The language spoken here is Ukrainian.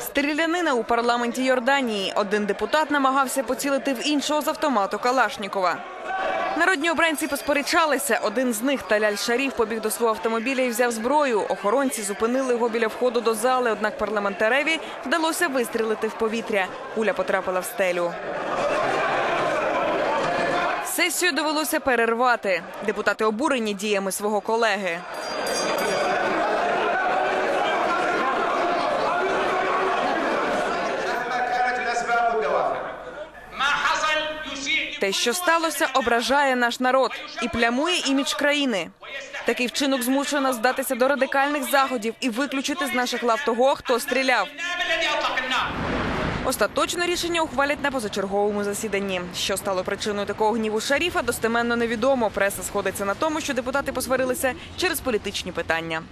Стрілянина у парламенті Йорданії. Один депутат намагався поцілити в іншого з автомату Калашнікова. Народні обранці посперечалися. Один з них, Таляль Шаріф, побіг до свого автомобіля і взяв зброю. Охоронці зупинили його біля входу до зали. Однак парламентареві вдалося вистрілити в повітря. Куля потрапила в стелю. Сесію довелося перервати. Депутати обурені діями свого колеги. Те, що сталося, ображає наш народ і плямує імідж країни. Такий вчинок змушено здатися до радикальних заходів і виключити з наших лав того, хто стріляв. Остаточне рішення ухвалять на позачерговому засіданні. Що стало причиною такого гніву шаріфа, достеменно невідомо. Преса сходиться на тому, що депутати посварилися через політичні питання.